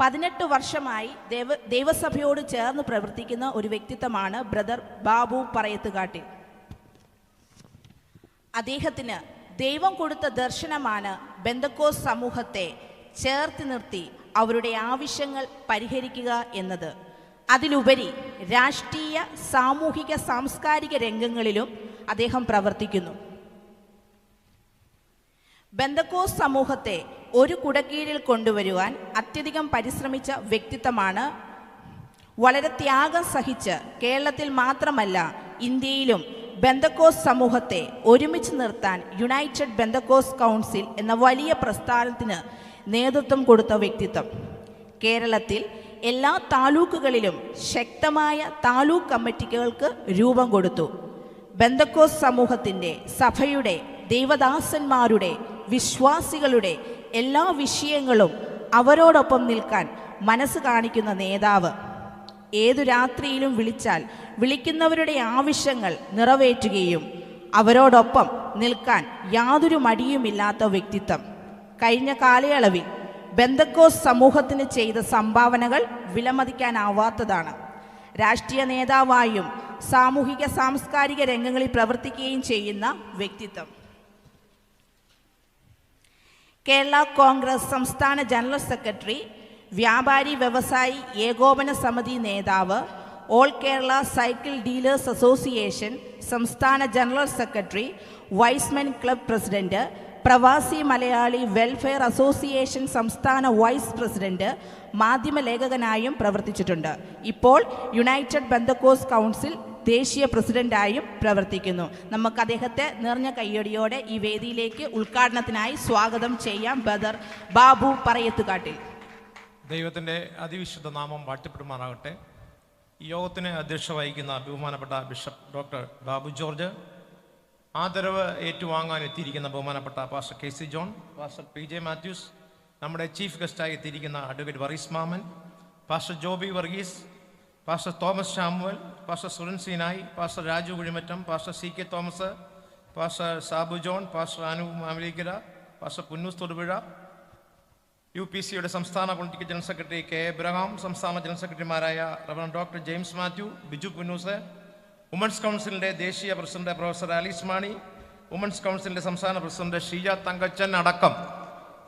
പതിനെട്ട് വർഷമായി ദേവ ദൈവസഭയോട് ചേർന്ന് പ്രവർത്തിക്കുന്ന ഒരു വ്യക്തിത്വമാണ് ബ്രദർ ബാബു പറയത്തുകാട്ടിൽ. അദ്ദേഹത്തിന് ദൈവം കൊടുത്ത ദർശനമാണ് ബന്ധക്കോ സമൂഹത്തെ ചേർത്ത് നിർത്തി അവരുടെ ആവശ്യങ്ങൾ പരിഹരിക്കുക എന്നത്. അതിലുപരി രാഷ്ട്രീയ സാമൂഹിക സാംസ്കാരിക രംഗങ്ങളിലും അദ്ദേഹം പ്രവർത്തിക്കുന്നു. ബന്ധക്കോസ് സമൂഹത്തെ ഒരു കുടക്കീഴിൽ കൊണ്ടുവരുവാൻ അത്യധികം പരിശ്രമിച്ച വ്യക്തിത്വമാണ്. വളരെ ത്യാഗം സഹിച്ച് കേരളത്തിൽ മാത്രമല്ല ഇന്ത്യയിലും ബന്ധക്കോസ് സമൂഹത്തെ ഒരുമിച്ച് നിർത്താൻ യുണൈറ്റഡ് ബന്ധക്കോസ് കൗൺസിൽ എന്ന വലിയ പ്രസ്ഥാനത്തിന് നേതൃത്വം കൊടുത്ത വ്യക്തിത്വം. കേരളത്തിൽ എല്ലാ താലൂക്കുകളിലും ശക്തമായ താലൂക്ക് കമ്മിറ്റികൾക്ക് രൂപം കൊടുത്തു. ബന്ധക്കോസ് സമൂഹത്തിന്റെ സഭയുടെ ദൈവദാസന്മാരുടെ വിശ്വാസികളുടെ എല്ലാ വിഷയങ്ങളും അവരോടൊപ്പം നിൽക്കാൻ മനസ്സ് കാണിക്കുന്ന നേതാവ്. ഏതു രാത്രിയിലും വിളിച്ചാൽ വിളിക്കുന്നവരുടെ ആവശ്യങ്ങൾ നിറവേറ്റുകയും അവരോടൊപ്പം നിൽക്കാൻ യാതൊരു മടിയുമില്ലാത്ത വ്യക്തിത്വം. കഴിഞ്ഞ കാലയളവിൽ ബന്ധക്കോസ് സമൂഹത്തിന് ചെയ്ത സംഭാവനകൾ വിലമതിക്കാനാവാത്തതാണ്. രാഷ്ട്രീയ നേതാവായും സാമൂഹിക സാംസ്കാരിക രംഗങ്ങളിൽ പ്രവർത്തിക്കുകയും ചെയ്യുന്ന വ്യക്തിത്വം. കേരള കോൺഗ്രസ് സംസ്ഥാന ജനറൽ സെക്രട്ടറി വ്യാപാരി വ്യവസായി ഏകോപന സമിതി നേതാവ് all Kerala cycle dealers association സംസ്ഥാന general secretary Y's Men club president പ്രവാസി മലയാളി വെൽഫെയർ അസോസിയേഷൻ സംസ്ഥാന വൈസ് പ്രസിഡന്റ് മാധ്യമ മാധ്യമലേഖകനായും പ്രവർത്തിച്ചിട്ടുണ്ട്. ഇപ്പോൾ യുണൈറ്റഡ് ബന്ധക്കോസ് കൗൺസിൽ ദേശീയ പ്രസിഡന്റായും പ്രവർത്തിക്കുന്നു. നമുക്ക് അദ്ദേഹത്തെ നിറഞ്ഞ കയ്യടിയോടെ ഈ വേദിയിലേക്ക് ഉദ്ഘാടനത്തിനായി സ്വാഗതം ചെയ്യാം ബദർ ബാബു പറയത്തുകാട്ടിൽ. ദൈവത്തിന്റെ അതിവിശുദ്ധ നാമം വാഴ്ത്തപ്പെടുമാറാകട്ടെ. യോഗത്തിന് അധ്യക്ഷ വഹിക്കുന്ന ബഹുമാനപ്പെട്ട ബിഷപ്പ് ഡോക്ടർ ബാബു ജോർജ് ആദരവ് ഏറ്റുവാങ്ങാൻ എത്തിയിരിക്കുന്ന ബഹുമാനപ്പെട്ട pastor K C John pastor P J Mathews നമ്മുടെ ചീഫ് ഗസ്റ്റായി എത്തിയിരിക്കുന്ന advocate Varees Mammen pastor Joby Varghese pastor Thomas Samuel pastor Suran Seenai pastor Raju Kuzhimattom pastor C K Thomas pastor Sabu John pastor Anu Mamalikkara pastor Punnoose Thodupuzha U P സിയുടെ സംസ്ഥാന political general secretary K Abraham സംസ്ഥാന ജനറൽ സെക്രട്ടറിമാരായ rev doctor James Mathew Biju Punnoose women's കൗൺസിലിന്റെ ദേശീയ president professor Alice Mani women's കൗൺസിലിന്റെ സംസ്ഥാന president Sheeja Thankachan അടക്കം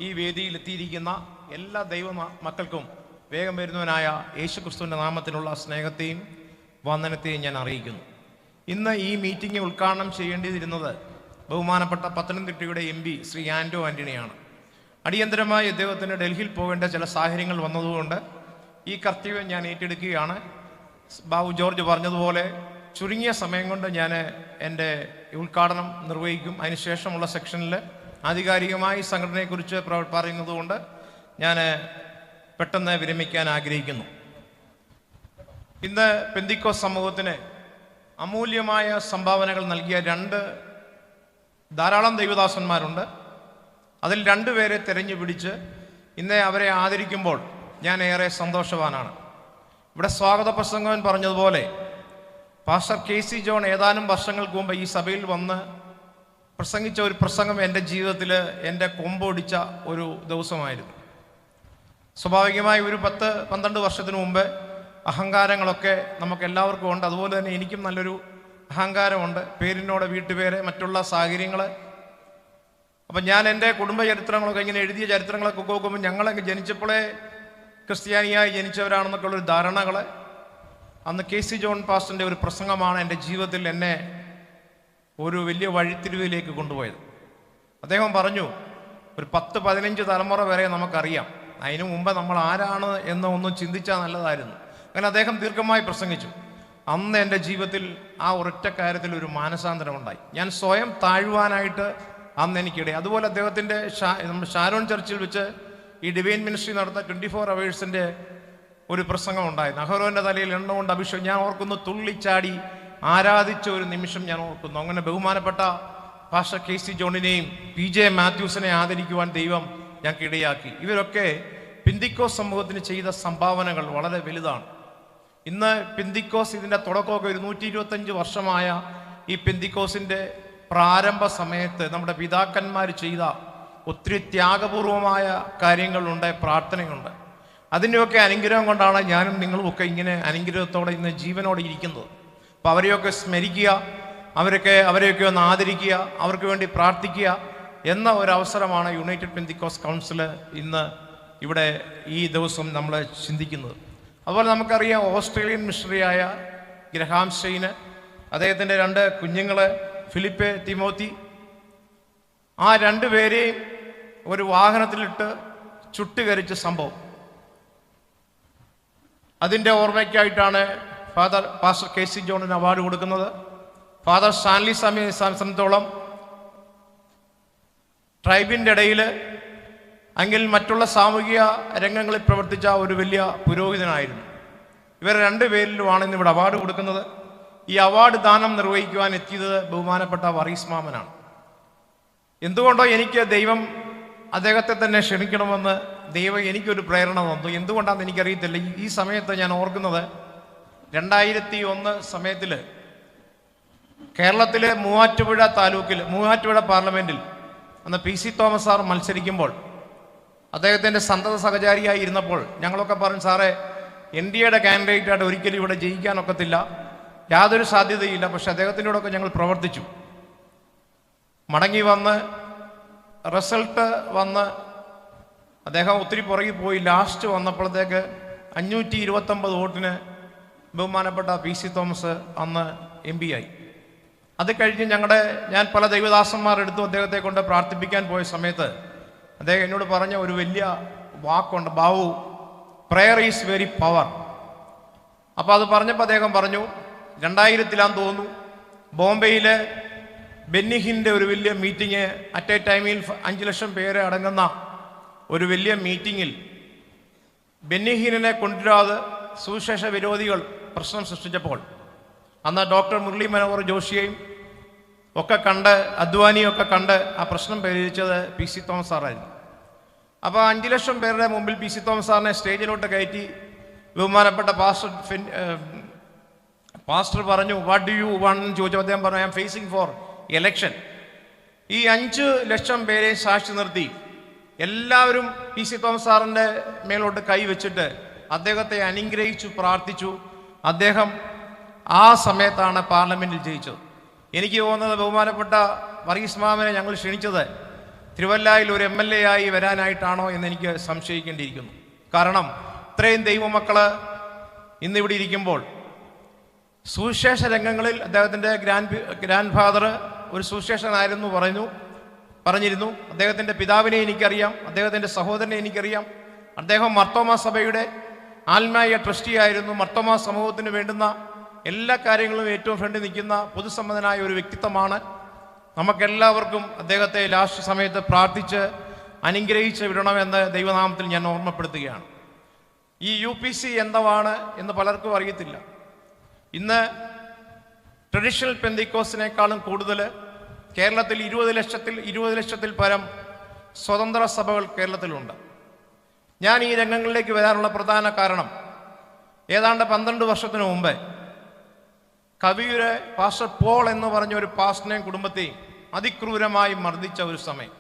ഈ വേദിയിൽ എത്തിയിരിക്കുന്ന എല്ലാ ദൈവ മക്കൾക്കും വേഗം വരുന്നവനായ യേശുക്രിസ്തുവിന്റെ നാമത്തിലുള്ള സ്നേഹത്തെയും വന്ദനത്തെയും ഞാൻ അറിയിക്കുന്നു. ഇന്ന് ഈ മീറ്റിംഗ് ഉദ്ഘാടനം ചെയ്യേണ്ടിയിരുന്നത് ബഹുമാനപ്പെട്ട പത്തനംതിട്ടയുടെ എം പി ശ്രീ ആൻഡോ ആന്റണിയാണ്. അടിയന്തരമായി അദ്ദേഹത്തിന് ഡൽഹിയിൽ പോകേണ്ട ചില സാഹചര്യങ്ങൾ വന്നതുകൊണ്ട് ഈ കർത്തവ്യം ഞാൻ ഏറ്റെടുക്കുകയാണ്. ബാബു ജോർജ് പറഞ്ഞതുപോലെ ചുരുങ്ങിയ സമയം കൊണ്ട് ഞാൻ എന്റെ ഉദ്ഘാടനം നിർവഹിക്കും. അതിനുശേഷമുള്ള സെക്ഷനിൽ ആധികാരികമായി സംഘടനയെക്കുറിച്ച് പറയുന്നതുകൊണ്ട് ഞാൻ പെട്ടെന്ന് വിരമിക്കാൻ ആഗ്രഹിക്കുന്നു. ഇന്ന് പെന്തിക്കോ സമൂഹത്തിന് അമൂല്യമായ സംഭാവനകൾ നൽകിയ രണ്ട് ധാരാളം ദൈവദാസന്മാരുണ്ട്. അതിൽ രണ്ടുപേരെ തിരഞ്ഞു പിടിച്ച് ഇന്ന് അവരെ ആദരിക്കുമ്പോൾ ഞാൻ ഏറെ സന്തോഷവാനാണ്. ഇവിടെ സ്വാഗത പ്രസംഗവൻ പറഞ്ഞതുപോലെ പാസ്റ്റർ കെ സി ജോൺ ഏതാനും വർഷങ്ങൾക്ക് മുമ്പ് ഈ സഭയിൽ വന്ന് പ്രസംഗിച്ച ഒരു പ്രസംഗം എന്റെ ജീവിതത്തിൽ എന്റെ കൊമ്പൊടിച്ച ഒരു ദിവസമായിരുന്നു. സ്വാഭാവികമായി ഒരു പത്ത് പന്ത്രണ്ട് വർഷത്തിന് മുമ്പ് അഹങ്കാരങ്ങളൊക്കെ നമുക്ക് എല്ലാവർക്കും ഉണ്ട്. അതുപോലെ തന്നെ എനിക്കും നല്ലൊരു അഹങ്കാരമുണ്ട്. പേരിനോട് വീട്ടുപേര് മറ്റുള്ള സാഹചര്യങ്ങൾ അപ്പം ഞാൻ എന്റെ കുടുംബ ചരിത്രങ്ങളൊക്കെ ഇങ്ങനെ എഴുതിയ ചരിത്രങ്ങളൊക്കെ നോക്കുമ്പോൾ ഞങ്ങളൊക്കെ ജനിച്ചപ്പോഴേ ക്രിസ്ത്യാനിയായി ജനിച്ചവരാണെന്നൊക്കെ ഉള്ളൊരു ധാരണകൾ അന്ന് കെ സി ജോൺ പാസ്റ്റിന്റെ ഒരു പ്രസംഗമാണ് എന്റെ ജീവിതത്തിൽ എന്നെ ഒരു വലിയ വഴിത്തിരിവിലേക്ക് കൊണ്ടുപോയത്. അദ്ദേഹം പറഞ്ഞു ഒരു പത്ത് പതിനഞ്ച് തലമുറ വരെ നമുക്കറിയാം. അതിനു മുമ്പ് നമ്മൾ ആരാണ് എന്ന് ഒന്നും ചിന്തിച്ചാൽ നല്ലതായിരുന്നു. അങ്ങനെ അദ്ദേഹം ദീർഘമായി പ്രസംഗിച്ചു. അന്ന് എന്റെ ജീവിതത്തിൽ ആ ഒരൊറ്റ കാര്യത്തിൽ ഒരു മാനസാന്തരം ഉണ്ടായി. ഞാൻ സ്വയം താഴുവാനായിട്ട് അന്ന് എനിക്കിടെ അതുപോലെ അദ്ദേഹത്തിന്റെ നമ്മുടെ ഷാരോൺ ചർച്ചിൽ വെച്ച് ഈ ഡിവൈൻ മിനിസ്ട്രി നടന്ന ട്വന്റി ഫോർ അവേഴ്സിന്റെ ഒരു പ്രസംഗം ഉണ്ടായി. നഹ്റോന്റെ തലയിൽ എണ്ണ കൊണ്ട് അഭിഷേകം. ഞാൻ ഓർക്കുന്നു തുള്ളിച്ചാടി ആരാധിച്ച ഒരു നിമിഷം ഞാൻ ഓർക്കുന്നു. അങ്ങനെ ബഹുമാനപ്പെട്ട പാഷ കെ സി ജോണിനെയും പി ജെ മാത്യൂസിനെ ആദരിക്കുവാൻ ദൈവം ഞങ്ങൾക്ക് ഇടയാക്കി. ഇവരൊക്കെ പിന്തിക്കോ സമൂഹത്തിന് ചെയ്ത സംഭാവനകൾ വളരെ വലുതാണ്. ഇന്ന് പിന്തിക്കോസ് ഇതിന്റെ തുടക്കമൊക്കെ ഒരു നൂറ്റി ഇരുപത്തഞ്ച് വർഷമായ ഈ പിന്തിക്കോസിന്റെ പ്രാരംഭ സമയത്ത് നമ്മുടെ പിതാക്കന്മാർ ചെയ്ത ഒത്തിരി ത്യാഗപൂർവമായ കാര്യങ്ങളുണ്ട് പ്രാർത്ഥനയുണ്ട്. അതിന്റെയൊക്കെ അനുഗ്രഹം കൊണ്ടാണ് ഞാനും നിങ്ങളുമൊക്കെ ഇങ്ങനെ അനുഗ്രഹത്തോടെ ഇന്ന് ജീവനോടെ ഇരിക്കുന്നത്. അപ്പോൾ അവരെയൊക്കെ സ്മരിക്കുക അവരൊക്കെ അവരെയൊക്കെ ഒന്ന് ആദരിക്കുക അവർക്ക് വേണ്ടി പ്രാർത്ഥിക്കുക. എന്ന ഒരു അവസരമാണ് യുണൈറ്റഡ് പെന്തിക്കോസ് കൗൺസിൽ ഇന്ന് ഇവിടെ ഈ ദിവസം നമ്മൾ ചിന്തിക്കുന്നത്. അതുപോലെ നമുക്കറിയാം ഓസ്ട്രേലിയൻ മിഷണറിയായ ഗ്രഹാം ഷെയ്ന് അദ്ദേഹത്തിന്റെ രണ്ട് കുഞ്ഞുങ്ങൾ ഫിലിപ്പ് തിമോത്തി ആ രണ്ട് പേരെയും ഒരു വാഹനത്തിലിട്ട് ചുട്ടുകരിച്ച സംഭവം. അതിന്റെ ഓർമ്മയ്ക്കായിട്ടാണ് ഫാദർ പാസ്റ്റർ കെ സി ജോണിന് അവാർഡ് കൊടുക്കുന്നത്. ഫാദർ സ്റ്റാൻലി സ്വാമി സംബന്ധിച്ചോളം ട്രൈബിന്റെ ഇടയിൽ അല്ലെങ്കിൽ മറ്റുള്ള സാമൂഹിക രംഗങ്ങളിൽ പ്രവർത്തിച്ച ഒരു വലിയ പുരോഹിതനായിരുന്നു. ഇവർ രണ്ടുപേരിലുമാണ് ഇന്ന് ഇവിടെ അവാർഡ് കൊടുക്കുന്നത്. ഈ അവാർഡ് ദാനം നിർവഹിക്കുവാൻ എത്തിയത് ബഹുമാനപ്പെട്ട വറീസ് മാമനാണ്. എന്തുകൊണ്ടോ എനിക്ക് ദൈവം അദ്ദേഹത്തെ തന്നെ ക്ഷണിക്കണമെന്ന് ദൈവം എനിക്കൊരു പ്രേരണ തന്നു. എന്തുകൊണ്ടാണെന്ന് എനിക്കറിയത്തില്ല. ഈ- സമയത്ത് ഞാൻ ഓർക്കുന്നത് രണ്ടായിരത്തി ഒന്ന് സമയത്തിൽ കേരളത്തിലെ മൂവാറ്റുപുഴ താലൂക്കിൽ മൂവാറ്റുപുഴ പാർലമെന്റിൽ അന്ന് പി സി തോമസ് സാർ മത്സരിക്കുമ്പോൾ അദ്ദേഹത്തിന്റെ സന്തത സഹചാരിയായി ഇരുന്നപ്പോൾ ഞങ്ങളൊക്കെ പറഞ്ഞു സാറേ എൻ ഡി എയുടെ കാൻഡിഡേറ്റായിട്ട് ഒരിക്കലും ഇവിടെ ജയിക്കാനൊക്കത്തില്ല യാതൊരു സാധ്യതയില്ല. പക്ഷെ അദ്ദേഹത്തിനോടൊക്കെ ഞങ്ങൾ പ്രവർത്തിച്ചു. മടങ്ങി വന്ന് റിസൾട്ട് വന്ന് അദ്ദേഹം ഒത്തിരി പുറകിൽ പോയി. ലാസ്റ്റ് വന്നപ്പോഴത്തേക്ക് അഞ്ഞൂറ്റി ഇരുപത്തൊമ്പത് വോട്ടിന് ബഹുമാനപ്പെട്ട പി സി തോമസ് അന്ന് എം പി ആയി. അത് കഴിഞ്ഞ് ഞങ്ങളുടെ ഞാൻ പല ദൈവദാസന്മാരെടുത്തും അദ്ദേഹത്തെ കൊണ്ട് പ്രാർത്ഥിപ്പിക്കാൻ പോയ സമയത്ത് അദ്ദേഹം എന്നോട് പറഞ്ഞ ഒരു വലിയ വാക്കുണ്ട് ബാവു പ്രെയർ ഈസ് വെരി പവർ അപ്പോൾ അത് പറഞ്ഞപ്പോൾ അദ്ദേഹം പറഞ്ഞു രണ്ടായിരത്തിലാന്ന് തോന്നുന്നു ബോംബെയിലെ ബെന്നിഹിന്റെ ഒരു വലിയ മീറ്റിംഗ് അറ്റ് എ ടൈമിൽ അഞ്ച് ലക്ഷം പേര് അടങ്ങുന്ന ഒരു വലിയ മീറ്റിങ്ങിൽ ബെന്നിഹീനെ കൊണ്ടുവരാതെ സുവിശേഷ വിരോധികൾ പ്രശ്നം സൃഷ്ടിച്ചപ്പോൾ അന്ന് ഡോക്ടർ മുരളി മനോഹർ ജോഷിയെയും ഒക്കെ കണ്ട് അദ്വാനിയൊക്കെ കണ്ട് ആ പ്രശ്നം പരിഹരിച്ചത് പി സി തോമസ് സാറായിരുന്നു. അപ്പോൾ അഞ്ച് ലക്ഷം പേരുടെ മുമ്പിൽ പി സി തോമസ് സാറിനെ സ്റ്റേജിലോട്ട് കയറ്റി ബഹുമാനപ്പെട്ട പാസ്റ്റർ പാസ്റ്റർ പറഞ്ഞു വാട്ട് ഡു യു വൺ എന്ന് ചോദിച്ചപ്പോൾ അദ്ദേഹം പറഞ്ഞു I am facing for election ഈ അഞ്ച് ലക്ഷം പേരെ സാക്ഷി നിർത്തി എല്ലാവരും പി സി തോമസ് സാറിന്റെ മേലോട്ട് കൈവച്ചിട്ട് അദ്ദേഹത്തെ അനുഗ്രഹിച്ചു പ്രാർത്ഥിച്ചു. അദ്ദേഹം ആ സമയത്താണ് പാർലമെന്റിൽ ജയിച്ചത്. എനിക്ക് തോന്നുന്നത് ബഹുമാനപ്പെട്ട വർഗീസ് മാമനെ ഞങ്ങൾ ക്ഷണിച്ചത് തിരുവല്ലായിൽ ഒരു എം എൽ എ ആയി വരാനായിട്ടാണോ എന്ന് എനിക്ക് സംശയിക്കേണ്ടിയിരിക്കുന്നു. കാരണം ഇത്രയും ദൈവമക്കൾ ഇന്നിവിടെ ഇരിക്കുമ്പോൾ സുവിശേഷ രംഗങ്ങളിൽ അദ്ദേഹത്തിന്റെ ഗ്രാൻഡ് ഗ്രാൻഡ് ഫാദർ ഒരു സുവിശേഷനായിരുന്നു പറഞ്ഞു പറഞ്ഞിരുന്നു. അദ്ദേഹത്തിന്റെ പിതാവിനെ എനിക്കറിയാം അദ്ദേഹത്തിന്റെ സഹോദരനെ എനിക്കറിയാം. അദ്ദേഹം മർത്തോമാ സഭയുടെ ആത്മായ ട്രസ്റ്റി ആയിരുന്നു മർത്തോമ സമൂഹത്തിന് വേണ്ടുന്ന എല്ലാ കാര്യങ്ങളും ഏറ്റവും ഫ്രണ്ടിൽ നിൽക്കുന്ന പൊതുസമ്മതനായ ഒരു വ്യക്തിത്വമാണ്. നമുക്കെല്ലാവർക്കും അദ്ദേഹത്തെ ലാസ്റ്റ് സമയത്ത് പ്രാർത്ഥിച്ച് അനുഗ്രഹിച്ച് വിടണമെന്ന് ദൈവനാമത്തിൽ ഞാൻ ഓർമ്മപ്പെടുത്തുകയാണ്. ഈ യു പി സി എന്താണ് എന്ന് പലർക്കും അറിയത്തില്ല. ഇന്ന് ട്രഡീഷണൽ പെന്തിക്കോസിനേക്കാളും കൂടുതൽ കേരളത്തിൽ ഇരുപത് ലക്ഷത്തിൽ ഇരുപത് ലക്ഷത്തിൽ പരം സ്വതന്ത്ര സഭകൾ കേരളത്തിലുണ്ട്. ഞാൻ ഈ രംഗങ്ങളിലേക്ക് വരാനുള്ള പ്രധാന കാരണം ഏതാണ്ട് പന്ത്രണ്ട് വർഷത്തിന് മുമ്പ് കവിയുടെ പാസ്റ്റർ പോൾ എന്ന് പറഞ്ഞ ഒരു പാസ്റ്ററിനെയും കുടുംബത്തെയും അതിക്രൂരമായി മർദ്ദിച്ച ഒരു സമയം.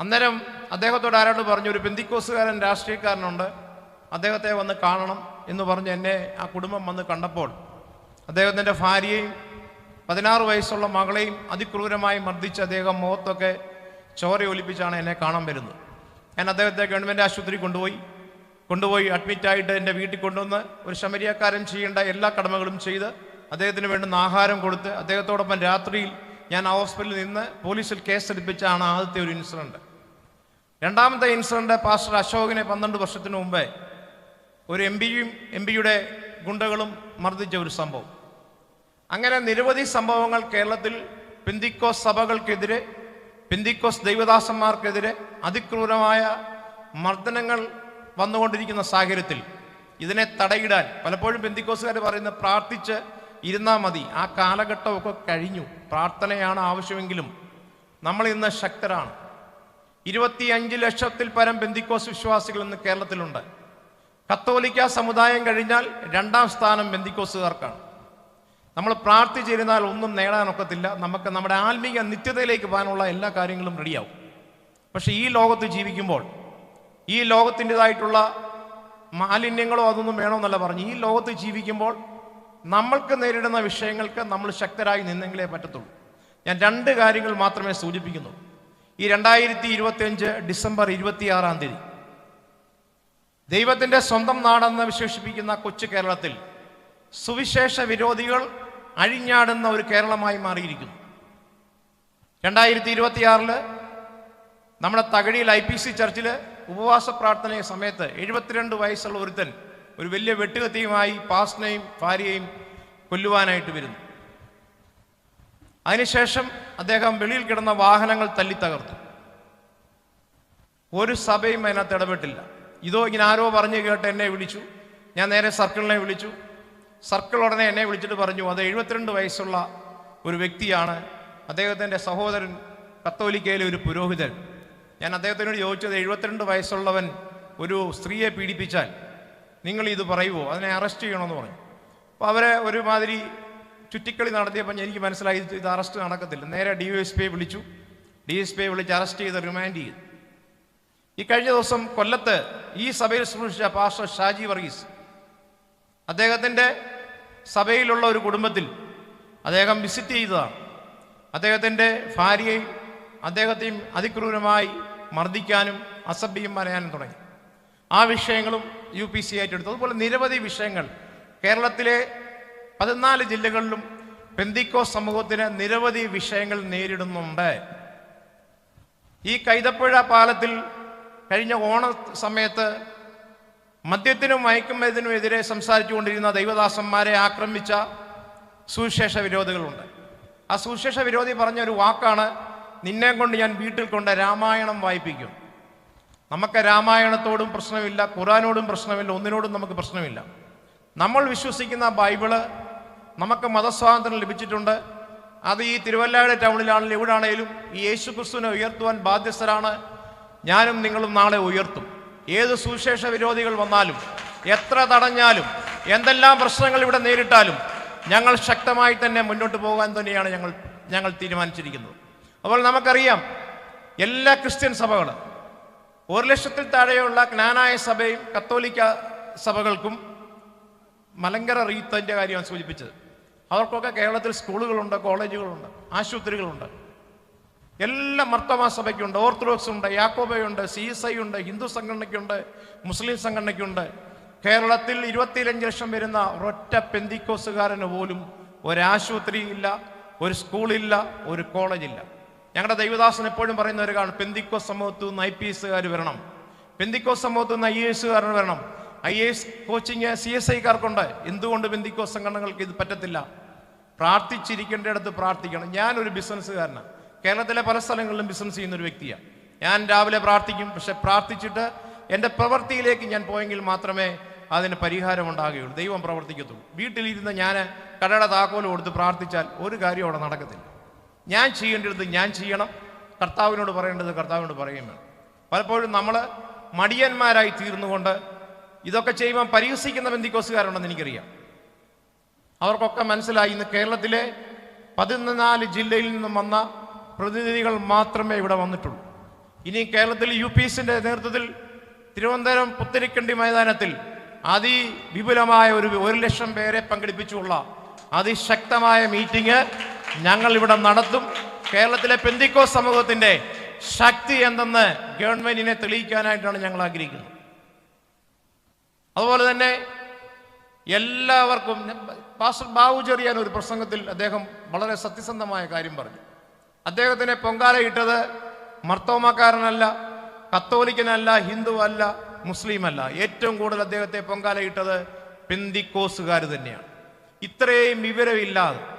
അന്നേരം അദ്ദേഹത്തോട് ആരോട് പറഞ്ഞു ഒരു പെന്തിക്കോസുകാരൻ രാഷ്ട്രീയക്കാരനുണ്ട് അദ്ദേഹത്തെ വന്ന് കാണണം എന്ന് പറഞ്ഞ് എന്നെ ആ കുടുംബം വന്ന് കണ്ടപ്പോൾ അദ്ദേഹത്തിന്റെ ഭാര്യയും പതിനാറ് വയസ്സുള്ള മകളെയും അതിക്രൂരമായി മർദ്ദിച്ച് അദ്ദേഹം മുഖത്തൊക്കെ ചോര ഒലിപ്പിച്ചാണ് എന്നെ കാണാൻ വരുന്നത്. ഞാൻ അദ്ദേഹത്തെ ഗവൺമെന്റ് ആശുപത്രി കൊണ്ടുപോയി. കൊണ്ടുപോയി അഡ്മിറ്റായിട്ട് എന്റെ വീട്ടിൽ കൊണ്ടുവന്ന് ഒരു ശമരിയക്കാരൻ ചെയ്യേണ്ട എല്ലാ കടമകളും ചെയ്ത് അദ്ദേഹത്തിന് വേണ്ടുന്ന ആഹാരം കൊടുത്ത് അദ്ദേഹത്തോടൊപ്പം രാത്രിയിൽ ഞാൻ ആ ഹോസ്പിറ്റലിൽ നിന്ന് പോലീസിൽ കേസെടുപ്പിച്ചാണ് ആദ്യത്തെ ഒരു ഇൻസിഡന്റ്. രണ്ടാമത്തെ ഇൻസിഡന്റ് പാസ്റ്റർ അശോകിനെ പന്ത്രണ്ട് വർഷത്തിന് മുമ്പേ ഒരു എം പിയും എം പിയുടെ ഗുണ്ടകളും മർദ്ദിച്ച ഒരു സംഭവം. അങ്ങനെ നിരവധി സംഭവങ്ങൾ കേരളത്തിൽ പിന്തിക്കോസ് സഭകൾക്കെതിരെ പിന്തിക്കോസ് ദൈവദാസന്മാർക്കെതിരെ അതിക്രൂരമായ മർദ്ദനങ്ങൾ വന്നുകൊണ്ടിരിക്കുന്ന സാഹചര്യത്തിൽ ഇതിനെ തടയിടാൻ പലപ്പോഴും ബന്ധിക്കോസുകാർ പറയുന്ന പ്രാർത്ഥിച്ച് ഇരുന്നാൽ മതി. ആ കാലഘട്ടമൊക്കെ കഴിഞ്ഞു. പ്രാർത്ഥനയാണ് ആവശ്യമെങ്കിലും നമ്മൾ ഇന്ന് ശക്തരാണ്. ഇരുപത്തിയഞ്ച് ലക്ഷത്തിൽ പരം ബന്ധിക്കോസ് വിശ്വാസികൾ ഇന്ന് കേരളത്തിലുണ്ട്. കത്തോലിക്ക സമുദായം കഴിഞ്ഞാൽ രണ്ടാം സ്ഥാനം ബന്ധിക്കോസുകാർക്കാണ് നമ്മൾ പ്രാർത്ഥിച്ചിരുന്നാൽ ഒന്നും നേടാനൊക്കത്തില്ല നമുക്ക് നമ്മുടെ ആത്മീയ നിത്യതയിലേക്ക് പോകാനുള്ള എല്ലാ കാര്യങ്ങളും റെഡിയാവും പക്ഷേ ഈ ലോകത്ത് ജീവിക്കുമ്പോൾ ഈ ലോകത്തിന്റെതായിട്ടുള്ള മാലിന്യങ്ങളോ അതൊന്നും വേണമെന്നല്ല പറഞ്ഞു ഈ ലോകത്ത് ജീവിക്കുമ്പോൾ നമ്മൾക്ക് നേരിടുന്ന വിഷയങ്ങൾക്ക് നമ്മൾ ശക്തരായി നിന്നെങ്കിലേ പറ്റത്തുള്ളൂ. ഞാൻ രണ്ട് കാര്യങ്ങൾ മാത്രമേ സൂചിപ്പിക്കുന്നു. ഈ രണ്ടായിരത്തി ഇരുപത്തിയഞ്ച് ഡിസംബർ ഇരുപത്തിയാറാം തീയതി ദൈവത്തിന്റെ സ്വന്തം നാടെന്ന് വിശേഷിപ്പിക്കുന്ന കൊച്ചു കേരളത്തിൽ സുവിശേഷ വിരോധികൾ അഴിഞ്ഞാടുന്ന ഒരു കേരളമായി മാറിയിരിക്കുന്നു. രണ്ടായിരത്തി ഇരുപത്തിയാറിൽ നമ്മുടെ തകഴിയിൽ ഐ പി സി ചർച്ചിൽ ഉപവാസ പ്രാർത്ഥന സമയത്ത് എഴുപത്തിരണ്ട് വയസ്സുള്ള ഒരുത്തൻ ഒരു വലിയ വെട്ടുകത്തിയുമായി പാസ്നയും ഭാര്യയും കൊല്ലുവാനായിട്ട് വരുന്നു. അതിനുശേഷം അദ്ദേഹം വെളിയിൽ കിടന്ന വാഹനങ്ങൾ തല്ലി തകർത്തു. ഒരു സഭയും അതിനകത്ത് ഇടപെട്ടില്ല. ഇതോ ഇങ്ങനെ ആരോ പറഞ്ഞു കേട്ട് എന്നെ വിളിച്ചു. ഞാൻ നേരെ സർക്കിളിനെ വിളിച്ചു. സർക്കിൾ ഉടനെ എന്നെ വിളിച്ചിട്ട് പറഞ്ഞു അത് എഴുപത്തിരണ്ട് വയസ്സുള്ള ഒരു വ്യക്തിയാണ്. അദ്ദേഹത്തിന്റെ സഹോദരൻ കത്തോലിക്കയിലെ ഒരു പുരോഹിതൻ. ഞാൻ അദ്ദേഹത്തിനോട് ചോദിച്ചത് എഴുപത്തിരണ്ട് വയസ്സുള്ളവൻ ഒരു സ്ത്രീയെ പീഡിപ്പിച്ചാൽ നിങ്ങൾ ഇത് പറയുമോ അതിനെ അറസ്റ്റ് ചെയ്യണമെന്ന് പറഞ്ഞു. അപ്പോൾ അവരെ ഒരുമാതിരി ചുറ്റിക്കളി നടത്തിയപ്പോൾ എനിക്ക് മനസ്സിലായി ഇത് അറസ്റ്റ് നടക്കത്തില്ല. നേരെ ഡി എസ് പി വിളിച്ചു. ഡി എസ് പി വിളിച്ച് അറസ്റ്റ് ചെയ്ത് റിമാൻഡ് ചെയ്തു. ഈ കഴിഞ്ഞ ദിവസം കൊല്ലത്ത് ഈ സഭയിൽ സൃഷ്ടിച്ച പാസ്റ്റർ ഷാജി വർഗീസ് അദ്ദേഹത്തിന്റെ സഭയിലുള്ള ഒരു കുടുംബത്തിൽ അദ്ദേഹം വിസിറ്റ് ചെയ്തതാണ്. അദ്ദേഹത്തിന്റെ ഭാര്യയെയും അദ്ദേഹത്തെയും അതിക്രൂരമായി മർദ്ദിക്കാനും അസഭ്യം പറയാനും തുടങ്ങി. ആ വിഷയങ്ങളും യു പി സി ഏറ്റെടുത്തു. അതുപോലെ നിരവധി വിഷയങ്ങൾ. കേരളത്തിലെ പതിനാല് ജില്ലകളിലും പെന്തിക്കോ സമൂഹത്തിന് നിരവധി വിഷയങ്ങൾ നേരിടുന്നുണ്ട്. ഈ കൈതപ്പുഴ പാലത്തിൽ കഴിഞ്ഞ ഓണ സമയത്ത് മദ്യത്തിനും മയക്കുമരുന്നിനും എതിരെ സംസാരിച്ചുകൊണ്ടിരുന്ന ദൈവദാസന്മാരെ ആക്രമിച്ച സുവിശേഷ വിരോധികളുണ്ട്. ആ സുവിശേഷ വിരോധി പറഞ്ഞ ഒരു വാക്കാണ് നിന്നെ കൊണ്ട് ഞാൻ വീട്ടിൽ കൊണ്ട് രാമായണം വായിപ്പിക്കും. നമുക്ക് രാമായണത്തോടും പ്രശ്നമില്ല ഖുറാനോടും പ്രശ്നമില്ല ഒന്നിനോടും നമുക്ക് പ്രശ്നമില്ല. നമ്മൾ വിശ്വസിക്കുന്ന ബൈബിൾ നമുക്ക് മതസ്വാതന്ത്ര്യം ലഭിച്ചിട്ടുണ്ട്. അത് ഈ തിരുവല്ലാട് ടൗണിലാണെങ്കിലും എവിടെയാണെങ്കിലും ഈ യേശു ക്രിസ്തുവിനെ ഉയർത്തുവാൻ ബാധ്യസ്ഥരാണ്. ഞാനും നിങ്ങളും നാളെ ഉയർത്തും. ഏത് സുവിശേഷ വിരോധികൾ വന്നാലും എത്ര തടഞ്ഞാലും എന്തെല്ലാം പ്രശ്നങ്ങൾ ഇവിടെ നേരിട്ടാലും ഞങ്ങൾ ശക്തമായി തന്നെ മുന്നോട്ട് പോകാൻ തന്നെയാണ് ഞങ്ങൾ ഞങ്ങൾ തീരുമാനിച്ചിരിക്കുന്നത്. അപ്പോൾ നമുക്കറിയാം എല്ലാ ക്രിസ്ത്യൻ സഭകളും ഒരു ലക്ഷത്തിൽ താഴെയുള്ള ജ്ഞാനായ സഭയും കത്തോലിക്ക സഭകൾക്കും മലങ്കര റീത്തന്റെ കാര്യമാണ് സൂചിപ്പിച്ചത്. അവർക്കൊക്കെ കേരളത്തിൽ സ്കൂളുകളുണ്ട് കോളേജുകളുണ്ട് ആശുപത്രികളുണ്ട്. എല്ലാ മർത്തമാ സഭയ്ക്കുണ്ട് ഓർത്തഡോക്സ് ഉണ്ട് യാക്കോബയുണ്ട് സി എസ് ഐ ഉണ്ട് ഹിന്ദു സംഘടനയ്ക്കുണ്ട് മുസ്ലിം സംഘടനയ്ക്കുണ്ട്. കേരളത്തിൽ ഇരുപത്തിയഞ്ച് ലക്ഷം വരുന്ന ഒരൊറ്റ പെന്തിക്കോസുകാരന് പോലും ഒരാശുപത്രിയില്ല ഒരു സ്കൂളില്ല ഒരു കോളേജില്ല. ഞങ്ങളുടെ ദൈവദാസൻ എപ്പോഴും പറയുന്ന ഒരു കാരണം പെന്തിക്കോ സമൂഹത്ത് നിന്ന് ഐ പി എസുകാർ വരണം. പെന്തിക്കോ സമൂഹത്ത് നിന്ന് ഐ എ എസുകാരൻ വരണം. I A S coaching C S ഐക്കാർക്കുണ്ട് എന്തുകൊണ്ട് പെന്തിക്കോ സംഘടനകൾക്ക് ഇത് പറ്റത്തില്ല? പ്രാർത്ഥിച്ചിരിക്കേണ്ടിടത്ത് പ്രാർത്ഥിക്കണം. ഞാനൊരു ബിസിനസ്സുകാരനാണ് കേരളത്തിലെ പല സ്ഥലങ്ങളിലും ബിസിനസ് ചെയ്യുന്ന ഒരു വ്യക്തിയാണ് ഞാൻ രാവിലെ പ്രാർത്ഥിക്കും പക്ഷെ പ്രാർത്ഥിച്ചിട്ട് എന്റെ പ്രവൃത്തിയിലേക്ക് ഞാൻ പോയെങ്കിൽ മാത്രമേ അതിന് പരിഹാരം ഉണ്ടാകുകയുള്ളൂ ദൈവം പ്രവർത്തിക്കത്തുള്ളൂ. വീട്ടിലിരുന്ന് ഞാൻ കടയുടെ താക്കോൽ കൊടുത്ത് പ്രാർത്ഥിച്ചാൽ ഒരു കാര്യം അവിടെ നടക്കത്തില്ല. ഞാൻ ചെയ്യേണ്ടത് ഞാൻ ചെയ്യണം. കർത്താവിനോട് പറയേണ്ടത് കർത്താവിനോട് പറയുകയും പലപ്പോഴും നമ്മൾ മടിയന്മാരായി തീർന്നുകൊണ്ട് ഇതൊക്കെ ചെയ്യുമ്പോൾ പരിഹസിക്കുന്ന ബന്ധിക്കോസുകാരുണ്ടെന്ന് എനിക്കറിയാം. അവർക്കൊക്കെ മനസ്സിലായി ഇന്ന് കേരളത്തിലെ പതിനാല് ജില്ലയിൽ നിന്നും വന്ന പ്രതിനിധികൾ മാത്രമേ ഇവിടെ വന്നിട്ടുള്ളൂ. ഇനി കേരളത്തിൽ യു പി എസിന്റെ നേതൃത്വത്തിൽ തിരുവനന്തപുരം പുത്തരിക്കണ്ടി മൈതാനത്തിൽ അതിവിപുലമായ ഒരു ഒരു ലക്ഷം പേരെ പങ്കെടുപ്പിച്ചുള്ള അതിശക്തമായ മീറ്റിംഗ് ഞങ്ങൾ ഇവിടെ നടത്തും. കേരളത്തിലെ പെന്തിക്കോ സമൂഹത്തിന്റെ ശക്തി എന്തെന്ന് ഗവൺമെന്റിനെ തെളിയിക്കാനായിട്ടാണ് ഞങ്ങൾ ആഗ്രഹിക്കുന്നത്. അതുപോലെ തന്നെ എല്ലാവർക്കും പാസ്റ്റർ ബാബു ചെറിയാൻ ഒരു പ്രസംഗത്തിൽ അദ്ദേഹം വളരെ സത്യസന്ധമായ കാര്യം പറഞ്ഞു. അദ്ദേഹത്തിനെ പൊങ്കാലയിട്ടത് മർത്തോമക്കാരനല്ല കത്തോലിക്കനല്ല ഹിന്ദു അല്ല മുസ്ലിം അല്ല ഏറ്റവും കൂടുതൽ അദ്ദേഹത്തെ പൊങ്കാലയിട്ടത് പെന്തിക്കോസുകാർ തന്നെയാണ്. ഇത്രയും വിവരമില്ലാതെ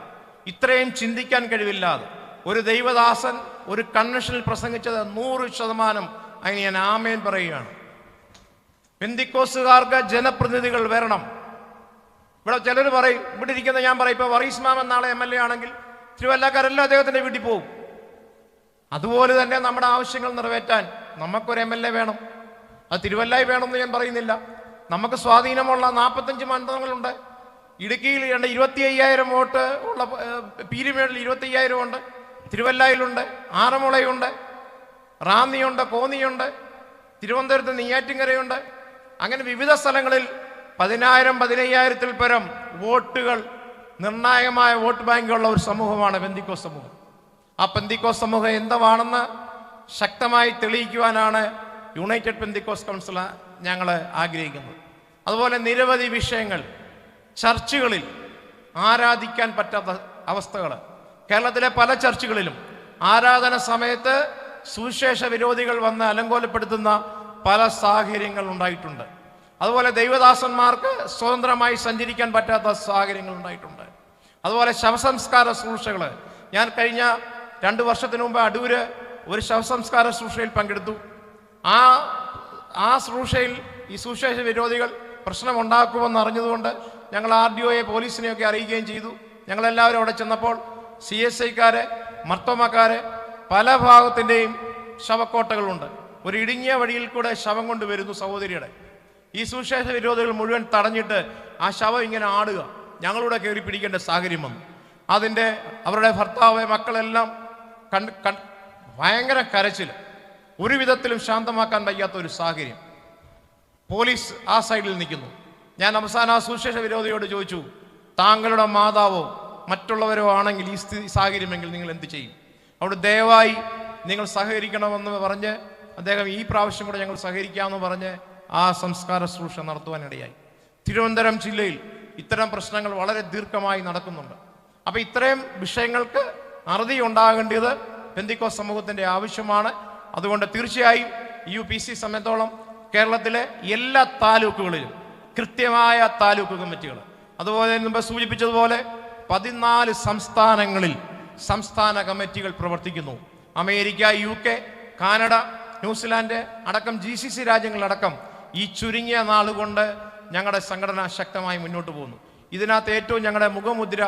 ഇത്രയും ചിന്തിക്കാൻ കഴിവില്ലാതെ ഒരു ദൈവദാസൻ ഒരു കൺവെൻഷനിൽ പ്രസംഗിച്ചത് നൂറ് ശതമാനം അതിന് ഞാൻ ആമേൻ പറയുകയാണ്. പെന്തിക്കോസുകാർക്ക് ജനപ്രതിനിധികൾ വരണം. ഇവിടെ ചിലർ പറയും ഇവിടെ ഇരിക്കുന്ന ഞാൻ പറയും ഇപ്പൊ വറീസ് മാമൻ നാളെ എം എൽ എ ആണെങ്കിൽ തിരുവല്ലക്കാരെല്ലാം അദ്ദേഹത്തിന്റെ വീട്ടിൽ പോകും. അതുപോലെ തന്നെ നമ്മുടെ ആവശ്യങ്ങൾ നിറവേറ്റാൻ നമുക്കൊരു എം എൽ എ വേണം. അത് തിരുവല്ലായി വേണമെന്ന് ഞാൻ പറയുന്നില്ല. നമുക്ക് സ്വാധീനമുള്ള നാൽപ്പത്തഞ്ച് മണ്ഡലങ്ങളുണ്ട്. ഇടുക്കിയിൽ രണ്ട് ഇരുപത്തി അയ്യായിരം വോട്ട് ഉള്ള പീരുമേടിൽ ഇരുപത്തി അയ്യായിരം ഉണ്ട് തിരുവല്ലായിലുണ്ട് ആറന്മുളയുണ്ട് റാന്നിയുണ്ട് കോന്നിയുണ്ട് തിരുവനന്തപുരത്ത് നെയ്യാറ്റിങ്കരയുണ്ട് അങ്ങനെ വിവിധ സ്ഥലങ്ങളിൽ പതിനായിരം പതിനയ്യായിരത്തിൽ പരം വോട്ടുകൾ നിർണായകമായ വോട്ട് ബാങ്കുള്ള ഒരു സമൂഹമാണ് ബന്ദിക്കോ സമൂഹം. ആ പെന്തിക്കോ സമൂഹം എന്താണെന്ന് ശക്തമായി തെളിയിക്കുവാനാണ് യുണൈറ്റഡ് പെന്തിക്കോസ് കൗൺസിൽ ഞങ്ങൾ ആഗ്രഹിക്കുന്നത്. അതുപോലെ നിരവധി വിഷയങ്ങൾ ചർച്ചുകളിൽ ആരാധിക്കാൻ പറ്റാത്ത അവസ്ഥകൾ കേരളത്തിലെ പല ചർച്ചുകളിലും ആരാധന സമയത്ത് സുവിശേഷ വിരോധികൾ വന്ന് അലങ്കോലപ്പെടുത്തുന്ന പല സാഹചര്യങ്ങൾ ഉണ്ടായിട്ടുണ്ട്. അതുപോലെ ദൈവദാസന്മാർക്ക് സ്വതന്ത്രമായി സഞ്ചരിക്കാൻ പറ്റാത്ത സാഹചര്യങ്ങൾ ഉണ്ടായിട്ടുണ്ട്. അതുപോലെ ശവസംസ്കാര ശുശ്രൂഷകൾ ഞാൻ കഴിഞ്ഞ രണ്ട് വർഷത്തിനു മുമ്പ് അടൂര് ഒരു ശവസംസ്കാര ശുശ്രൂഷയിൽ പങ്കെടുത്തു. ആ ആ ശുശ്രൂഷയിൽ ഈ സുവിശേഷ വിരോധികൾ പ്രശ്നമുണ്ടാക്കുമെന്ന് അറിഞ്ഞതുകൊണ്ട് ഞങ്ങൾ ആർ ഡി ഒയെ പോലീസിനെയൊക്കെ അറിയിക്കുകയും ചെയ്തു. ഞങ്ങളെല്ലാവരും അവിടെ ചെന്നപ്പോൾ സി എസ് ഐക്കാരെ മർത്തോമക്കാര് പല ഭാഗത്തിന്റെയും ശവക്കോട്ടകളുണ്ട്. ഒരു ഇടുങ്ങിയ വഴിയിൽ കൂടെ ശവം കൊണ്ടുവരുന്നു സഹോദരിയുടെ. ഈ സുവിശേഷ വിരോധികൾ മുഴുവൻ തടഞ്ഞിട്ട് ആ ശവം ഇങ്ങനെ ആടുക. ഞങ്ങളുടെ കയറി പിടിക്കേണ്ട സാഹചര്യം വന്നു. അതിന്റെ അവരുടെ ഭർത്താവ് മക്കളെല്ലാം കണ്ട് കൺ ഭയങ്കര കരച്ചിൽ ഒരു വിധത്തിലും ശാന്തമാക്കാൻ വയ്യാത്ത ഒരു സാഹചര്യം. പോലീസ് ആ സൈഡിൽ നിൽക്കുന്നു. ഞാൻ അവസാന സുശേഷ വിരോധിയോട് ചോദിച്ചു താങ്കളുടെ മാതാവോ മറ്റുള്ളവരോ ആണെങ്കിൽ ഈ സ്ഥിതി സാഹചര്യമെങ്കിൽ നിങ്ങൾ എന്ത് ചെയ്യും? അവിടെ ദയവായി നിങ്ങൾ സഹകരിക്കണമെന്ന് പറഞ്ഞ് അദ്ദേഹം ഈ പ്രാവശ്യം കൂടെ ഞങ്ങൾ സഹകരിക്കാമെന്ന് പറഞ്ഞ് ആ സംസ്കാര ശുശ്രൂഷ നടത്തുവാനിടയായി തിരുവനന്തപുരം ജില്ലയിൽ ഇത്തരം പ്രശ്നങ്ങൾ വളരെ ദീർഘമായി നടക്കുന്നുണ്ട്. അപ്പോൾ ഇത്രയും വിഷയങ്ങൾക്ക് അറുതി ഉണ്ടാകേണ്ടത് പെന്തിക്കോ സമൂഹത്തിന്റെ ആവശ്യമാണ്. അതുകൊണ്ട് തീർച്ചയായും യു പി സി സമയത്തോളം കേരളത്തിലെ എല്ലാ താലൂക്കുകളിലും കൃത്യമായ താലൂക്ക് കമ്മിറ്റികൾ അതുപോലെ മുമ്പ് സൂചിപ്പിച്ചതുപോലെ പതിനാല് സംസ്ഥാനങ്ങളിൽ സംസ്ഥാന കമ്മിറ്റികൾ പ്രവർത്തിക്കുന്നു. America U K Canada New Zealand അടക്കം ജി സി സി രാജ്യങ്ങളടക്കം ഈ ചുരുങ്ങിയ നാളുകൊണ്ട് ഞങ്ങളുടെ സംഘടന ശക്തമായി മുന്നോട്ട് പോകുന്നു. ഇതിനകത്ത് ഏറ്റവും ഞങ്ങളുടെ മുഖമുദ്ര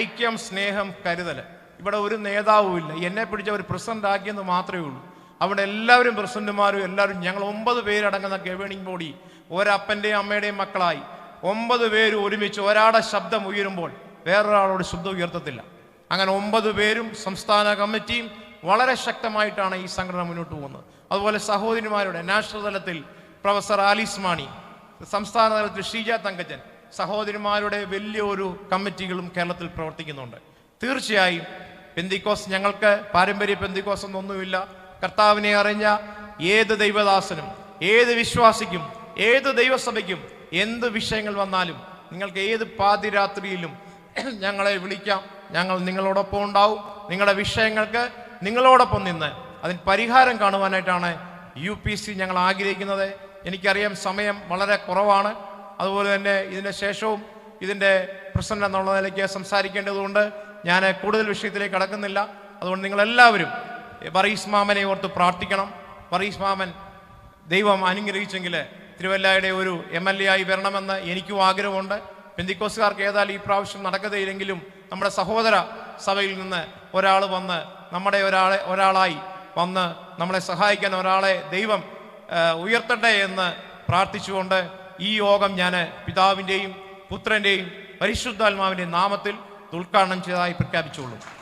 ഐക്യം സ്നേഹം കരുതൽ ഇവിടെ ഒരു നേതാവുമില്ല എന്നെ പിടിച്ച ഒരു പ്രസിഡന്റ് ആക്കിയെന്ന് മാത്രമേ ഉള്ളൂ. അവിടെ എല്ലാവരും പ്രസിഡന്റുമാരും എല്ലാവരും ഞങ്ങൾ ഒമ്പത് പേരടങ്ങുന്ന ഗവേണിംഗ് ബോഡി ഒരപ്പന്റെയും അമ്മയുടെയും മക്കളായി. ഒമ്പത് പേര് ഒരുമിച്ച് ഒരാളുടെ ശബ്ദം ഉയരുമ്പോൾ വേറൊരാളോട് ശബ്ദം ഉയർത്തത്തില്ല. അങ്ങനെ ഒമ്പത് പേരും സംസ്ഥാന കമ്മിറ്റിയും വളരെ ശക്തമായിട്ടാണ് ഈ സംഘടന മുന്നോട്ട് പോകുന്നത്. അതുപോലെ സഹോദരിമാരുടെ നാഷണൽ തലത്തിൽ പ്രൊഫസർ ആലിസ് മാണി സംസ്ഥാന തലത്തിൽ ഷീജ തങ്കജൻ സഹോദരിമാരുടെ വലിയൊരു കമ്മിറ്റികളും കേരളത്തിൽ പ്രവർത്തിക്കുന്നുണ്ട്. തീർച്ചയായും പെന്തിക്കോസ് ഞങ്ങൾക്ക് പാരമ്പര്യ പെന്തിക്കോസ് എന്നൊന്നുമില്ല. കർത്താവിനെ അറിഞ്ഞ ഏത് ദൈവദാസനും ഏത് വിശ്വാസിക്കും ഏത് ദൈവസഭയ്ക്കും എന്ത് വിഷയങ്ങൾ വന്നാലും നിങ്ങൾക്ക് ഏത് പാതിരാത്രിയിലും ഞങ്ങളെ വിളിക്കാം. ഞങ്ങൾ നിങ്ങളോടൊപ്പം ഉണ്ടാവും. നിങ്ങളുടെ വിഷയങ്ങൾക്ക് നിങ്ങളോടൊപ്പം നിന്ന് അതിന് പരിഹാരം കാണുവാനായിട്ടാണ് യു പി സി ഞങ്ങൾ ആഗ്രഹിക്കുന്നത്. എനിക്കറിയാം സമയം വളരെ കുറവാണ്. അതുപോലെ തന്നെ ഇതിന്റെ ശേഷവും ഇതിന്റെ പ്രസിഡന്റ് എന്നുള്ള നിലയ്ക്ക് സംസാരിക്കേണ്ടതുകൊണ്ട് ഞാൻ കൂടുതൽ വിഷയത്തിലേക്ക് കടക്കുന്നില്ല. അതുകൊണ്ട് നിങ്ങളെല്ലാവരും ബറീസ് മാമനെ ഓർത്ത് പ്രാർത്ഥിക്കണം. ബറീസ് മാമൻ ദൈവം അനുഗ്രഹിച്ചെങ്കിൽ തിരുവല്ലയുടെ ഒരു എം എൽ എ ആയി വരണമെന്ന് എനിക്കും ആഗ്രഹമുണ്ട്. പെന്തിക്കോസുകാർക്ക് ഏതായാലും ഈ പ്രാവശ്യം നടക്കതയില്ലെങ്കിലും നമ്മുടെ സഹോദര സഭയിൽ നിന്ന് ഒരാൾ വന്ന് നമ്മുടെ ഒരാളെ ഒരാളായി വന്ന് നമ്മളെ സഹായിക്കാൻ ഒരാളെ ദൈവം ഉയർത്തട്ടെ എന്ന് പ്രാർത്ഥിച്ചുകൊണ്ട് ഈ യോഗം ഞാൻ പിതാവിന്റെയും പുത്രന്റെയും പരിശുദ്ധാത്മാവിന്റെയും നാമത്തിൽ ഉദ്ഘാടനം ചെയ്തതായി പ്രഖ്യാപിച്ചുകൊള്ളും